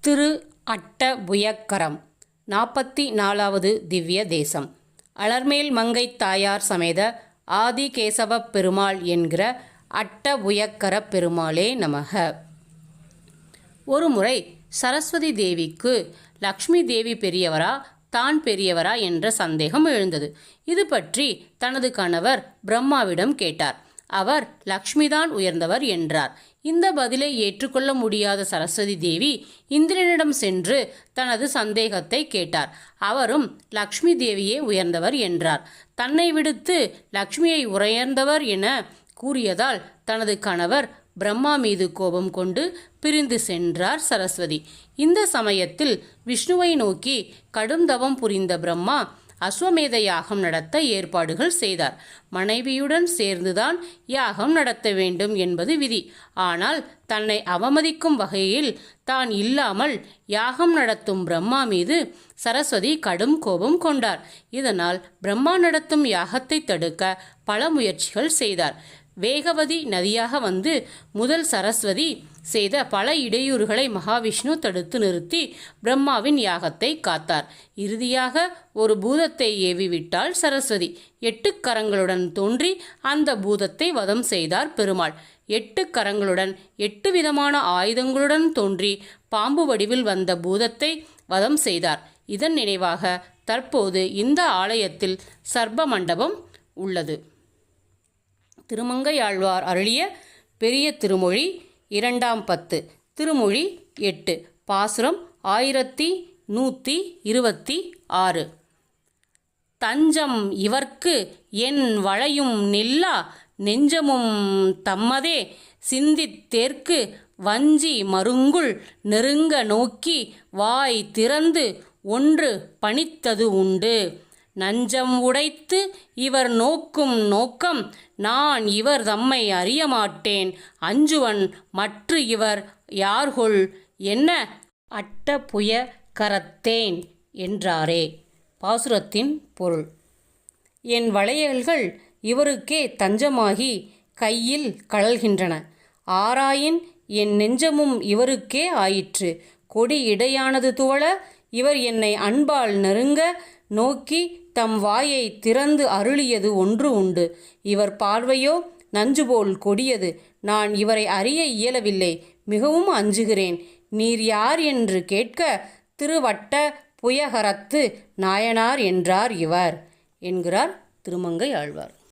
திரு அட்டபுயக்கரம் நாற்பத்தி நாலாவது திவ்ய தேசம். அலர்மேல் மங்கை தாயார் சமேத ஆதிகேசவப் பெருமாள் என்கிற அட்டபுயக்கர பெருமாளே நமக. ஒருமுறை சரஸ்வதி தேவிக்கு லக்ஷ்மி தேவி பெரியவரா தான் பெரியவரா என்ற சந்தேகம் எழுந்தது. இது பற்றி தனது கணவர் பிரம்மாவிடம் கேட்டார். அவர் லக்ஷ்மிதான் உயர்ந்தவர் என்றார். இந்த பதிலை ஏற்றுக்கொள்ள முடியாத சரஸ்வதி தேவி இந்திரனிடம் சென்று தனது சந்தேகத்தை கேட்டார். அவரும் லக்ஷ்மி தேவியே உயர்ந்தவர் என்றார். தன்னை விடுத்து லக்ஷ்மியை உயர்ந்தவர் என கூறியதால் தனது கணவர் பிரம்மா மீது கோபம் கொண்டு பிரிந்து சென்றார் சரஸ்வதி. இந்த சமயத்தில் விஷ்ணுவை நோக்கி கடும் தவம் புரிந்த பிரம்மா அஸ்வமேத யாகம் நடத்த ஏற்பாடுகள் செய்தார். மனைவியுடன் சேர்ந்துதான் யாகம் நடத்த வேண்டும் என்பது விதி. ஆனால் தன்னை அவமதிக்கும் வகையில் தான் இல்லாமல் யாகம் நடத்தும் பிரம்மா மீது சரஸ்வதி கடும் கோபம் கொண்டார். இதனால் பிரம்மா நடத்தும் யாகத்தை தடுக்க பல முயற்சிகள் செய்தார். வேகவதி நதியாக வந்து முதல் சரஸ்வதி செய்த பல இடையூறுகளை மகாவிஷ்ணு தடுத்து நிறுத்தி பிரம்மாவின் யாகத்தை காத்தார். இறுதியாக ஒரு பூதத்தை ஏவிவிட்டாள் சரஸ்வதி. எட்டு கரங்களுடன் தோன்றி அந்த பூதத்தை வதம் செய்தார் பெருமாள். எட்டு கரங்களுடன் எட்டு விதமான ஆயுதங்களுடன் தோன்றி பாம்பு வடிவில் வந்த பூதத்தை வதம் செய்தார். இதன் நினைவாக தற்போது இந்த ஆலயத்தில் சர்ப மண்டபம் உள்ளது. திருமங்கையாழ்வார் அருளிய பெரிய திருமொழி இரண்டாம் பத்து. திருமொழி எட்டு. பாசுரம் ஆயிரத்தி நூற்றி இருபத்தி ஆறு. தஞ்சம் இவர்க்கு என் வளையும் நில்லா நெஞ்சமும் தம்மதே. சிந்தித்தேற்கு வஞ்சி மருங்குள் நெருங்க நோக்கி வாய் திறந்து ஒன்று பணித்தது உண்டு. நஞ்சம் உடைத்து இவர் நோக்கும் நோக்கம் நான் இவர் தம்மை அறியமாட்டேன். அஞ்சுவன் மற்று இவர் யார்கொள் என்ன அட்ட புய கரத்தேன் என்றாரே. பாசுரத்தின் பொருள். என் வளையல்கள் இவருக்கே தஞ்சமாகி கையில் கழல்கின்றன. ஆராயின் என் நெஞ்சமும் இவருக்கே ஆயிற்று. கொடி இடையானது துவள இவர் என்னை அன்பால் நெருங்க நோக்கி தம் வாயை திறந்து அருளியது ஒன்று உண்டு. இவர் பார்வையோ நஞ்சுபோல் கொடியது. நான் இவரை அறிய இயலவில்லை. மிகவும் அஞ்சுகிறேன். நீர் யார் என்று கேட்க திருவட்ட புயகரத்து நாயனார் என்றார் இவர் என்கிறார் திருமங்கை ஆழ்வார்.